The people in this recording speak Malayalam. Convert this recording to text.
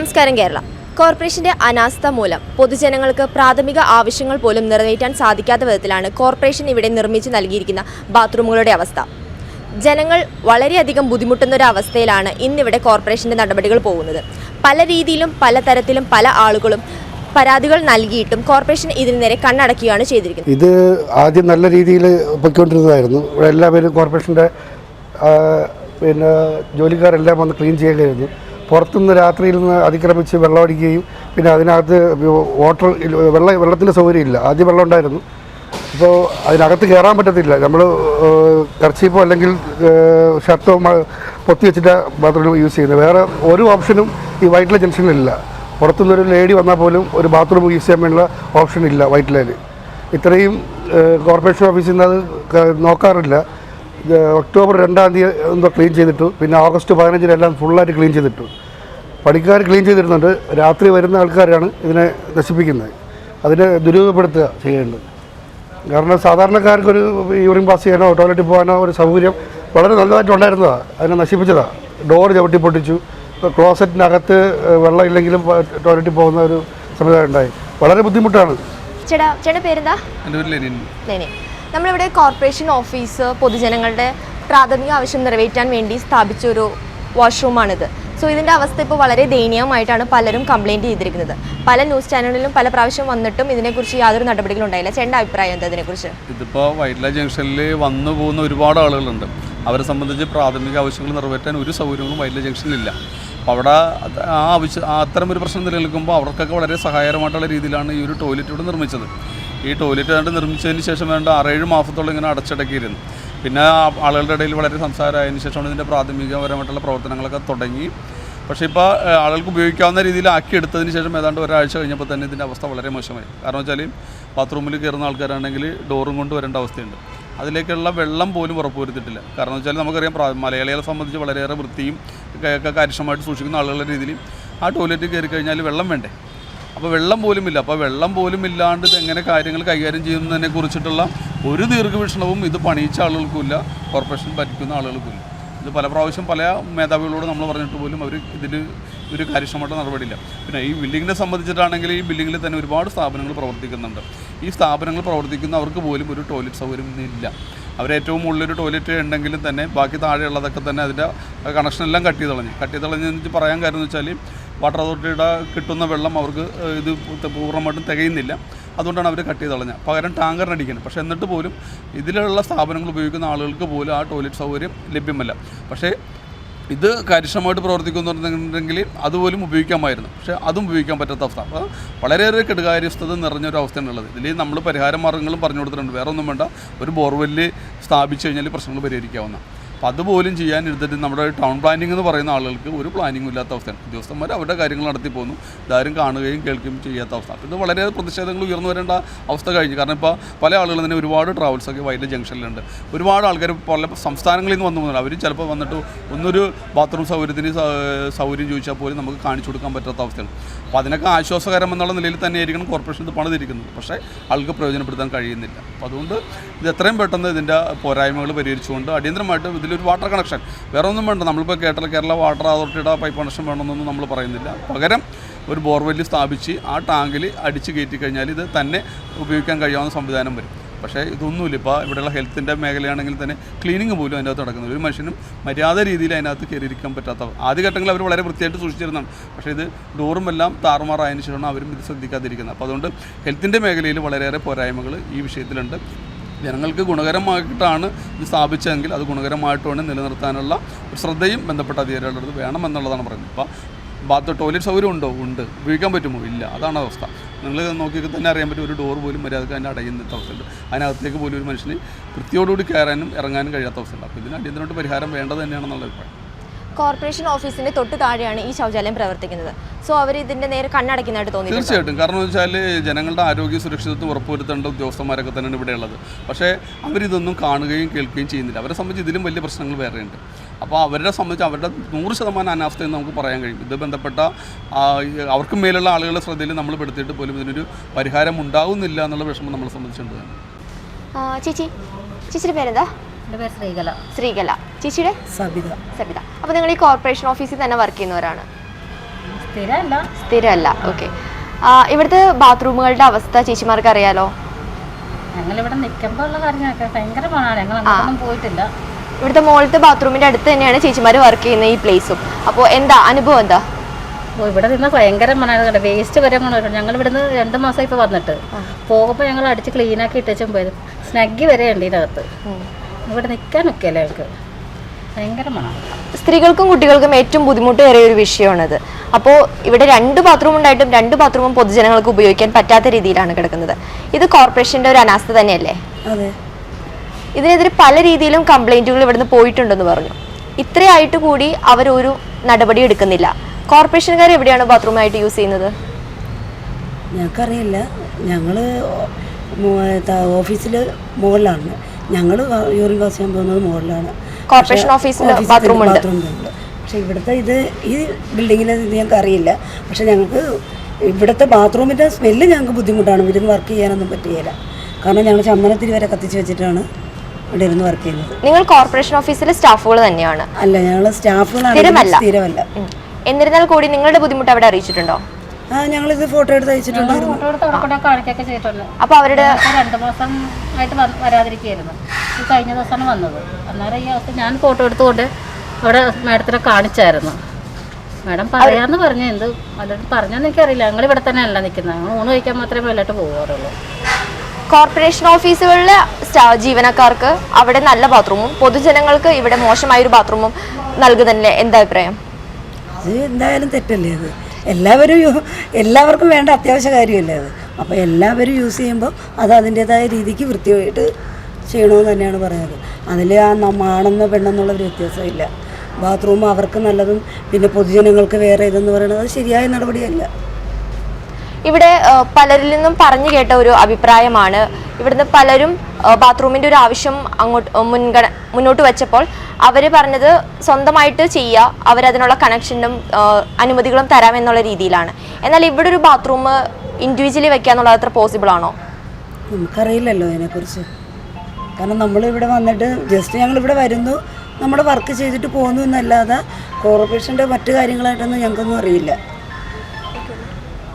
നമസ്കാരം കേരളം. കോർപ്പറേഷന്റെ അനാസ്ഥ മൂലം പൊതുജനങ്ങൾക്ക് പ്രാഥമിക ആവശ്യങ്ങൾ പോലും നിറവേറ്റാൻ സാധിക്കാത്ത വിധത്തിലാണ് കോർപ്പറേഷൻ ഇവിടെ നിർമ്മിച്ചു നൽകിയിരിക്കുന്ന ബാത്റൂമുകളുടെ അവസ്ഥ. ജനങ്ങൾ വളരെയധികം ബുദ്ധിമുട്ടുന്ന ഒരു അവസ്ഥയിലാണ് ഇന്നിവിടെ കോർപ്പറേഷന്റെ നടപടികൾ പോകുന്നത്. പല രീതിയിലും പല തരത്തിലും പല ആളുകളും പരാതികൾ നൽകിയിട്ടും കോർപ്പറേഷൻ ഇതിന് നേരെ കണ്ണടക്കുകയാണ് ചെയ്തിരിക്കുന്നത്. ഇത് ആദ്യം നല്ല രീതിയിൽ പൊയ്ക്കൊണ്ടിരുന്നതായിരുന്നു. എല്ലാവരും കോർപ്പറേഷന്റെ ആ, പിന്നെ ജോലിക്കാരെല്ലാം വന്ന് ക്ലീൻ ചെയ്യുകയായിരുന്നു പുറത്തുനിന്ന് രാത്രിയിൽ നിന്ന് അതിക്രമിച്ച് വെള്ളം അടിക്കുകയും പിന്നെ അതിനകത്ത് വാട്ടർ വെള്ളം വെള്ളത്തിന്റെ സൗകര്യമില്ല. ആദ്യം വെള്ളം ഉണ്ടായിരുന്നു. ഇപ്പോൾ അതിനകത്ത് കയറാൻ പറ്റത്തില്ല. നമ്മൾ കർച്ചീപ്പോ അല്ലെങ്കിൽ ഷർട്ടോ പൊത്തി വെച്ചിട്ട് ബാത്റൂം യൂസ് ചെയ്യുന്നത്. വേറെ ഒരു ഓപ്ഷനും ഈ വൈറ്റില ജംഗ്ഷനിലില്ല പുറത്തുനിന്നൊരു ലേഡി വന്നാൽ പോലും ഒരു ബാത്റൂം യൂസ് ചെയ്യാൻ വേണ്ടിയുള്ള ഓപ്ഷൻ ഇല്ല വൈറ്റിലയിൽ ഇത്രയും കോർപ്പറേഷൻ ഓഫീസിൽ നിന്ന് അത് നോക്കാറില്ല. ഒക്ടോബർ രണ്ടാം തീയതി എന്തോ ക്ലീൻ ചെയ്തിട്ടു. പിന്നെ ഓഗസ്റ്റ് പതിനഞ്ചിനെല്ലാം ഫുള്ളായിട്ട് ക്ലീൻ ചെയ്തിട്ടു. പണിക്കാർ ക്ലീൻ ചെയ്തിരുന്നുണ്ട്. രാത്രി വരുന്ന ആൾക്കാരാണ് ഇതിനെ നശിപ്പിക്കുന്നത്. അതിനെ ദുരുപയോഗപ്പെടുത്തുക ചെയ്യേണ്ടത്. കാരണം സാധാരണക്കാർക്കൊരു യൂറിൻ പാസ് ചെയ്യാനോ ടോയ്ലറ്റിൽ പോകാനോ ഒരു സൗകര്യം വളരെ നല്ലതായിട്ടുണ്ടായിരുന്നതാണ് അതിനെ നശിപ്പിച്ചതാണ് ഡോർ ചവിട്ടി പൊട്ടിച്ചു. ക്ലോസറ്റിനകത്ത് വെള്ളം ഇല്ലെങ്കിലും ടോയ്ലറ്റിൽ പോകുന്ന ഒരു സംവിധാനം ഉണ്ടായി. വളരെ ബുദ്ധിമുട്ടാണ്. ചേട്ടാ ചേട്ടാ പേരെന്താ? നമ്മളിവിടെ കോർപ്പറേഷൻ ഓഫീസ് പൊതുജനങ്ങളുടെ പ്രാഥമിക ആവശ്യം നിറവേറ്റാൻ വേണ്ടി സ്ഥാപിച്ച ഒരു വാഷ്റൂമാണിത്. സോ ഇതിന്റെ അവസ്ഥ ഇപ്പോൾ വളരെ ദയനീയമായിട്ടാണ് പലരും കംപ്ലയിന്റ് ചെയ്തിരിക്കുന്നത്. പല ന്യൂസ് ചാനലിലും പല പ്രാവശ്യം വന്നിട്ടും ഇതിനെക്കുറിച്ച് യാതൊരു നടപടികളും ഉണ്ടായില്ല. ചേട്ടന്റെ അഭിപ്രായം എന്താ ഇതിനെക്കുറിച്ച്? ഇതിപ്പോൾ വൈറ്റ്ല ജംഗ്ഷനിൽ വന്നു പോകുന്ന ഒരുപാട് ആളുകളുണ്ട്. അവരെ സംബന്ധിച്ച് പ്രാഥമിക ആവശ്യങ്ങൾ നിറവേറ്റാൻ ഒരു സൗകര്യങ്ങളും വൈറ്റ്ല ജംഗ്ഷനിലില്ല. അപ്പോൾ അവിടെ ആ ആവശ്യം അത്തരം ഒരു പ്രശ്നം നിലനിൽക്കുമ്പോൾ അവർക്കൊക്കെ വളരെ സഹായകരമായിട്ടുള്ള രീതിയിലാണ് ഈ ഒരു ടോയ്ലറ്റ് ഇവിടെ നിർമ്മിച്ചത്. ഈ ടോയ്ലറ്റ് കണ്ട് നിർമ്മിച്ചതിന് ശേഷം വേണ്ട ആറേഴ് മാസത്തോളം ഇങ്ങനെ അടച്ചിടക്കിയിരുന്നു. പിന്നെ ആളുകളുടെ ഇടയിൽ വളരെ സംസാരമായതിനു ശേഷമാണ് ഇതിന്റെ പ്രാഥമികപരമായിട്ടുള്ള പ്രവർത്തനങ്ങളൊക്കെ തുടങ്ങി. പക്ഷേ ഇപ്പോൾ ആളുകൾക്ക് ഉപയോഗിക്കാവുന്ന രീതിയിൽ ആക്കി എടുത്തതിന് ശേഷം ഏതാണ്ട് ഒരാഴ്ച കഴിഞ്ഞപ്പോൾ തന്നെ ഇതിന്റെ അവസ്ഥ വളരെ മോശമായി. കാരണം വെച്ചാൽ ബാത്റൂമിൽ കയറുന്ന ആൾക്കാരാണെങ്കിൽ ഡോറും കൊണ്ട് വരേണ്ട അവസ്ഥയുണ്ട്. അതിലേക്കുള്ള വെള്ളം പോലും ഉറപ്പുവരുത്തിയിട്ടില്ല. കാരണം വെച്ചാൽ നമുക്കറിയാം മലയാളികളെ സംബന്ധിച്ച് വളരെയേറെ വൃത്തിയും കാര്യക്ഷമമായിട്ട് സൂക്ഷിക്കുന്ന ആളുകളുടെ രീതിയിൽ ആ ടോയ്ലറ്റിൽ കയറി കഴിഞ്ഞാൽ വെള്ളം വേണ്ടേ? അപ്പോൾ വെള്ളം പോലും ഇല്ല. അപ്പോൾ വെള്ളം പോലും ഇല്ലാണ്ട് ഇത് എങ്ങനെ കാര്യങ്ങൾ കൈകാര്യം ചെയ്യുന്നതിനെ കുറിച്ചിട്ടുള്ള ഒരു ദീർഘവീക്ഷണവും ഇത് പണിയിച്ച ആളുകൾക്കുമില്ല കോർപ്പറേഷൻ ഭരിക്കുന്ന ആളുകൾക്കുമില്ല ഇത് പല പ്രാവശ്യം പല മേധാവികളോട് നമ്മൾ പറഞ്ഞിട്ട് പോലും അവർ ഇതിൽ ഒരു കാര്യക്ഷമമായിട്ട് നടപടിയില്ല. പിന്നെ ഈ ബിൽഡിങ്ങിനെ സംബന്ധിച്ചിട്ടാണെങ്കിൽ ഈ ബിൽഡിങ്ങിൽ തന്നെ ഒരുപാട് സ്ഥാപനങ്ങൾ പ്രവർത്തിക്കുന്നുണ്ട്. ഈ സ്ഥാപനങ്ങൾ പ്രവർത്തിക്കുന്നവർക്ക് പോലും ഒരു ടോയ്ലറ്റ് സൗകര്യം ഇന്നില്ല അവരേറ്റവും ഒരു ടോയ്ലറ്റ് ഉണ്ടെങ്കിലും തന്നെ ബാക്കി താഴെയുള്ളതൊക്കെ തന്നെ അതിന്റെ കണക്ഷൻ എല്ലാം കട്ട് ചെയ്ത് കളഞ്ഞു കട്ട് ചെയ്ത് കളഞ്ഞെന്ന് പറയാൻ കാര്യം എന്ന് വെച്ചാൽ വാട്ടർ അതോറിറ്റിയുടെ കിട്ടുന്ന വെള്ളം അവർക്ക് ഇത് പൂർണമായിട്ടും തികയുന്നില്ല. അതുകൊണ്ടാണ് അവർ കട്ട് ചെയ്ത് കളഞ്ഞത് പകരം ടാങ്കറിന് അടിക്കുന്നത് പക്ഷേ എന്നിട്ട് പോലും ഇതിലുള്ള സ്ഥാപനങ്ങൾ ഉപയോഗിക്കുന്ന ആളുകൾക്ക് പോലും ആ ടോയ്ലറ്റ് സൗകര്യം ലഭ്യമല്ല. പക്ഷേ ഇത് കാര്യക്ഷമമായിട്ട് പ്രവർത്തിക്കുന്നുണ്ടെങ്കിൽ അതുപോലും ഉപയോഗിക്കാമായിരുന്നു. പക്ഷേ അതും ഉപയോഗിക്കാൻ പറ്റാത്ത അവസ്ഥ. അപ്പോൾ വളരെയേറെ കെടുകാര്യസ്ഥത നിറഞ്ഞൊരു അവസ്ഥയാണുള്ളത് ഇതിൽ നമ്മൾ പരിഹാര മാർഗങ്ങളും പറഞ്ഞു കൊടുത്തിട്ടുണ്ട്. വേറെ ഒന്നും വേണ്ട. ഒരു ബോർവെല്ല് സ്ഥാപിച്ചു കഴിഞ്ഞാൽ പ്രശ്നങ്ങൾ പരിഹരിക്കാവുന്ന അപ്പോൾ അതുപോലും ചെയ്യാൻ എടുത്തിട്ട് നമ്മുടെ ടൗൺ പ്ലാനിംഗ് എന്ന് പറയുന്ന ആളുകൾക്ക് ഒരു പ്ലാനിങ്ങും ഇല്ലാത്ത അവസ്ഥയാണ്. ഉദ്യോഗസ്ഥന്മാർ അവരുടെ കാര്യങ്ങൾ നടത്തി പോകുന്നു. ഇതാരും കാണുകയും കേൾക്കുകയും ചെയ്യാത്ത അവസ്ഥ. അപ്പോൾ ഇത് വളരെ പ്രതിഷേധങ്ങൾ ഉയർന്നു വരേണ്ട അവസ്ഥ കഴിഞ്ഞു. കാരണം ഇപ്പോൾ പല ആളുകളും തന്നെ ഒരുപാട് ട്രാവൽസൊക്കെ വൈകിട്ട് ജംഗ്ഷനിലുണ്ട് ഒരുപാട് ആൾക്കാർ പല സംസ്ഥാനങ്ങളിൽ നിന്ന് വന്നു പോകുന്നുണ്ട്. അവർ ചിലപ്പോൾ വന്നിട്ട് ഒന്നൊരു ബാത്റൂം സൗകര്യത്തിന് സൗകര്യം ചോദിച്ചാൽ പോലും നമുക്ക് കാണിച്ചു കൊടുക്കാൻ പറ്റാത്ത അവസ്ഥയാണ്. അപ്പോൾ അതിനൊക്കെ ആശ്വാസകരം എന്നുള്ള നിലയിൽ തന്നെയായിരിക്കണം കോർപ്പറേഷൻ ഇത് പണിതിരിക്കുന്നത്. പക്ഷേ ആൾക്ക് പ്രയോജനപ്പെടുത്താൻ കഴിയുന്നില്ല. അപ്പോൾ അതുകൊണ്ട് ഇത് എത്രയും പെട്ടെന്ന് ഇതിന്റെ പോരായ്മകൾ പരിഹരിച്ചുകൊണ്ട് അടിയന്തരമായിട്ട് ഇതിലൊരു വാട്ടർ കണക്ഷൻ വേറെ ഒന്നും വേണ്ട നമ്മളിപ്പോൾ കേട്ട കേരള വാട്ടർ അതോറിറ്റിയുടെ പൈപ്പ് കണക്ഷൻ വേണമെന്നൊന്നും നമ്മൾ പറയുന്നില്ല. പകരം ഒരു ബോർവെല്ല് സ്ഥാപിച്ച് ആ ടാങ്കിൽ അടിച്ച് കയറ്റി കഴിഞ്ഞാൽ ഇത് തന്നെ ഉപയോഗിക്കാൻ കഴിയാവുന്ന സംവിധാനം വരും. പക്ഷേ ഇതൊന്നുമില്ല. ഇപ്പോൾ ഇവിടെയുള്ള ഹെൽത്തിന്റെ മേഖലയാണെങ്കിൽ തന്നെ ക്ലീനിങ് പോലും അതിന്റെ അകത്ത് നടക്കുന്നത് ഒരു മനുഷ്യനും മര്യാദ രീതിയിൽ അതിനകത്ത് കയറിയിരിക്കാൻ പറ്റാത്ത ആദ്യഘട്ടങ്ങളിൽ അവർ വളരെ വൃത്തിയായിട്ട് സൂക്ഷിച്ചിരുന്നതാണ്. പക്ഷേ ഇത് ഡോറും എല്ലാം താറുമാറായതിനു ശേഷമാണ് അവരും ഇത് ശ്രദ്ധിക്കാതിരിക്കുന്നത്. അപ്പോൾ അതുകൊണ്ട് ഹെൽത്തിന്റെ മേഖലയിൽ വളരെയേറെ പോരായ്മകൾ ഈ വിഷയത്തിലുണ്ട്. ജനങ്ങൾക്ക് ഗുണകരമായിട്ടാണ് ഇത് സ്ഥാപിച്ചതെങ്കിൽ അത് ഗുണകരമായിട്ട് വേണം നിലനിർത്താനുള്ള ഒരു ശ്രദ്ധയും ബന്ധപ്പെട്ട അധികാരികളുടെ അടുത്ത് വേണമെന്നുള്ളതാണ് പറയുന്നത്. ഇപ്പോൾ ബാത്ത് ടോയ്ലറ്റ് സൗകര്യം ഉണ്ടോ? ഉണ്ട്. ഉപയോഗിക്കാൻ പറ്റുമോ? ഇല്ല. അതാണ് അവസ്ഥ. നിങ്ങൾ നോക്കി തന്നെ അറിയാൻ പറ്റും ഒരു ഡോർ പോലും മര്യാദയ്ക്ക് അതിന്റെ അടയുന്ന അവസ്ഥയുണ്ട്. അതിനകത്തേക്ക് പോലും ഒരു മനുഷ്യന് വൃത്തിയോടുകൂടി കയറാനും ഇറങ്ങാനും കഴിയാത്ത അവസ്ഥയുണ്ട്. അപ്പോൾ ഇതിന് അടിയന്തരമായിട്ട് പരിഹാരം വേണ്ടത് തന്നെയാണെന്നുള്ള അഭിപ്രായം. കോർപ്പറേഷൻ ഓഫീസിന്റെ തൊട്ട് താഴെയാണ് ഈ ശൗചാലയം പ്രവർത്തിക്കുന്നത്. സോ അവർ ഇതിന്റെ നേരെ കണ്ണടക്കുന്നതായിട്ട് തോന്നി തീർച്ചയായിട്ടും. കാരണം എന്ന് വെച്ചാൽ ജനങ്ങളുടെ ആരോഗ്യ സുരക്ഷിതത്വം ഉറപ്പുവരുത്തേണ്ട ഉദ്യോഗസ്ഥന്മാരൊക്കെ തന്നെയാണ് ഇവിടെ ഉള്ളത്. പക്ഷേ അവരിതൊന്നും കാണുകയും കേൾക്കുകയും ചെയ്യുന്നില്ല. അവരെ സംബന്ധിച്ച് ഇതിലും വലിയ പ്രശ്നങ്ങൾ വേറെയുണ്ട്. അപ്പോൾ അവരെ സംബന്ധിച്ച് അവരുടെ നൂറ് ശതമാനം അനാസ്ഥയെന്ന് നമുക്ക് പറയാൻ കഴിയും. ഇത് ബന്ധപ്പെട്ട അവർക്ക് മേലുള്ള ആളുകളുടെ ശ്രദ്ധയിൽ നമ്മൾ പെടുത്തിയിട്ട് പോലും ഇതിനൊരു പരിഹാരം ഉണ്ടാകുന്നില്ല എന്നുള്ള വിഷമം നമ്മളെ ആ, ചേച്ചി ചേച്ചിയുടെ പേരെന്താ? എന്റെ പേര് ശ്രീകല. ശ്രീകല. ചേച്ചിയുടെ? സബിത. സബിത. അപ്പോൾ നിങ്ങൾ ഈ കോർപ്പറേഷൻ ഓഫീസിൽ തന്നെ വർക്ക് ചെയ്യുന്നവരാണ്? സ്ഥിരമല്ല. സ്ഥിരമല്ല. ഓക്കെ ഇവിടുത്തെ ബാത്റൂമുകളുടെ അവസ്ഥ ചേച്ചിമാർക്ക് അറിയാലോ? ഞങ്ങളിവിടെ നിൽക്കുമ്പോൾ ഉള്ള കാര്യങ്ങളൊക്കെ ഭയങ്കര മണമാണ് ഞങ്ങൾ അങ്ങോട്ടൊന്നും പോയിട്ടില്ല. ഇവിടുത്തെ മുകളിലത്തെ ബാത്റൂമിന്റെ അടുത്ത് തന്നെയാണ് ചേച്ചിമാർ വർക്ക് ചെയ്യുന്ന ഈ പ്ലേസും അപ്പോൾ എന്താ? അനുഭവം എന്താ? ഓ ഇവിടെ നിന്ന് ഭയങ്കര മണമാണ് വേസ്റ്റ് വരെ മണം ഞങ്ങൾ ഇവിടുന്ന് രണ്ട് മാസം ഇപ്പോൾ വന്നിട്ട്. പോകുമ്പോൾ ഞങ്ങൾ അടിച്ച് ക്ലീനാക്കി ഇട്ടും പോയത്. സ്നഗ്ഗി വരെ ഉണ്ട് ഇതിനകത്ത്. ഇവിടെ നിൽക്കാൻ ഒക്കെയല്ലേ ഞങ്ങൾക്ക്? ഭയങ്കര മണമാണ് സ്ത്രീകൾക്കും കുട്ടികൾക്കും ഏറ്റവും ബുദ്ധിമുട്ടേറിയ ഒരു വിഷയമാണിത്. അപ്പോൾ ഇവിടെ രണ്ട് ബാത്റൂം ഉണ്ടായിട്ടും രണ്ട് ബാത്റൂമും പൊതുജനങ്ങൾക്ക് ഉപയോഗിക്കാൻ പറ്റാത്ത രീതിയിലാണ് കിടക്കുന്നത്. ഇത് കോർപ്പറേഷന്റെ ഒരു അനാസ്ഥ തന്നെയല്ലേ? അതെ. ഇതിനെതിരെ പല രീതിയിലും കംപ്ലൈന്റുകൾ ഇവിടുന്ന് പോയിട്ടുണ്ടെന്ന് പറഞ്ഞു. ഇത്രയായിട്ട് കൂടി അവരൊരു ഒരു നടപടി എടുക്കുന്നില്ല. കോർപ്പറേഷൻകാർ എവിടെയാണ് ബാത്റൂമായിട്ട് യൂസ് ചെയ്യുന്നത്? ഞങ്ങൾക്കറിയില്ല. ഞങ്ങൾ ഓഫീസിൽ മുകളിലാണ് ഞങ്ങൾ യൂറിൻ പാസ് ചെയ്യാൻ പോകുന്നത് മുകളിലാണ് കോർപ്പറേഷൻ ഓഫീസിന്റെ ബാത്റൂം ഉണ്ട്. പക്ഷെ ഇവിടുത്തെ ഇത് ഈ ബിൽഡിങ്ങിലെ ഇത് ഞങ്ങൾക്ക് അറിയില്ല. പക്ഷെ ഞങ്ങൾക്ക് ഇവിടുത്തെ ബാത്റൂമിന്റെ സ്മെല്ല് ഞങ്ങൾക്ക് ബുദ്ധിമുട്ടാണ്. ഇവിടുന്ന് വർക്ക് ചെയ്യാനൊന്നും പറ്റുകയില്ല. കാരണം ഞങ്ങൾ ചന്ദനത്തിരി വരെ കത്തിച്ച് വെച്ചിട്ടാണ് ഇവിടെ ഇരുന്ന് വർക്ക് ചെയ്യുന്നത്. നിങ്ങൾ കോർപ്പറേഷൻ ഓഫീസിലെ സ്റ്റാഫുകൾ തന്നെയാണ്. അല്ല ഞങ്ങൾ സ്റ്റാഫുകളാണ്. സ്ഥിരമല്ല. എന്നിരുന്നാൽ കൂടി നിങ്ങളുടെ ബുദ്ധിമുട്ട് അവിടെ അറിയിച്ചിട്ടുണ്ടോ? ആ ഞങ്ങൾ ഫോട്ടോ എടുത്ത് അയച്ചിട്ടുണ്ടായിരുന്നു. ഫോട്ടോ എടുത്ത് അവിടെ അപ്പൊ ചെയ്തിട്ടുണ്ട്. അപ്പോൾ അവരുടെ രണ്ട് മാസം ആയിട്ട് വരാതിരിക്കുകയായിരുന്നു. കഴിഞ്ഞ ദിവസമാണ് വന്നത്. അന്നേരം ഈ അവസ്ഥ ഞാൻ ഫോട്ടോ എടുത്തുകൊണ്ട് അവിടെ മാഡത്തിനെ കാണിച്ചായിരുന്നു. മാഡം പറയാന്ന് പറഞ്ഞു എന്ത് വല്ലതും പറഞ്ഞെന്ന് എനിക്കറിയില്ല. ഞങ്ങൾ ഇവിടെ തന്നെ അല്ല നിൽക്കുന്നത്. ഞങ്ങൾ ഊണ് കഴിക്കാൻ മാത്രമേ മേലോട്ട് പോകാറുള്ളൂ കോർപ്പറേഷൻ ഓഫീസുകളിലെ സ്റ്റാ- ജീവനക്കാർക്ക് അവിടെ നല്ല ബാത്റൂമും പൊതുജനങ്ങൾക്ക് ഇവിടെ മോശമായ ഒരു ബാത്റൂമും നൽകുന്നതിലെ എന്താ അഭിപ്രായം? അത് എന്തായാലും തെറ്റല്ലേ അത്? എല്ലാവരും എല്ലാവർക്കും വേണ്ട അത്യാവശ്യ കാര്യമല്ലേ അത്? അപ്പോൾ എല്ലാവരും യൂസ് ചെയ്യുമ്പോൾ അത് അതിന്റെതായ രീതിക്ക് വൃത്തിയായിട്ട് ചെയ്യണമെന്ന് തന്നെയാണ് പറയുന്നത്. അതിൽ ആ നമ്മാണെന്ന് ആണെന്നോ പെണ്ണെന്നുള്ള ഒരു വ്യത്യാസമില്ല. ബാത്റൂം അവർക്ക് നല്ലതും പിന്നെ പൊതുജനങ്ങൾക്ക് വേറെ ഇതെന്ന് പറയുന്നത് അത് ശരിയായ നടപടിയല്ല. ഇവിടെ പലരിൽ നിന്നും പറഞ്ഞു കേട്ട ഒരു അഭിപ്രായമാണ്. ഇവിടുന്ന് പലരും ബാത്റൂമിന്റെ ഒരു ആവശ്യം അങ്ങോട്ട് മുൻഗണ മുന്നോട്ട് വെച്ചപ്പോൾ അവർ പറഞ്ഞത് സ്വന്തമായിട്ട് ചെയ്യുക അവരതിനുള്ള കണക്ഷനും അനുമതികളും തരാമെന്നുള്ള രീതിയിലാണ്. എന്നാൽ ഇവിടെ ഒരു ബാത്റൂം ഇൻഡിവിജ്വലി വെക്കുക എന്നുള്ളത് അത്ര പോസിബിൾ ആണോ? നമുക്കറിയില്ലല്ലോ അതിനെക്കുറിച്ച്. കാരണം നമ്മളിവിടെ വന്നിട്ട് ജസ്റ്റ് ഞങ്ങൾ ഇവിടെ വരുന്നു. നമ്മുടെ വർക്ക് ചെയ്തിട്ട് പോകുന്നു എന്നല്ലാതെ കോർപ്പറേഷന്റെ മറ്റു കാര്യങ്ങളായിട്ടൊന്നും ഞങ്ങൾക്കൊന്നും അറിയില്ല.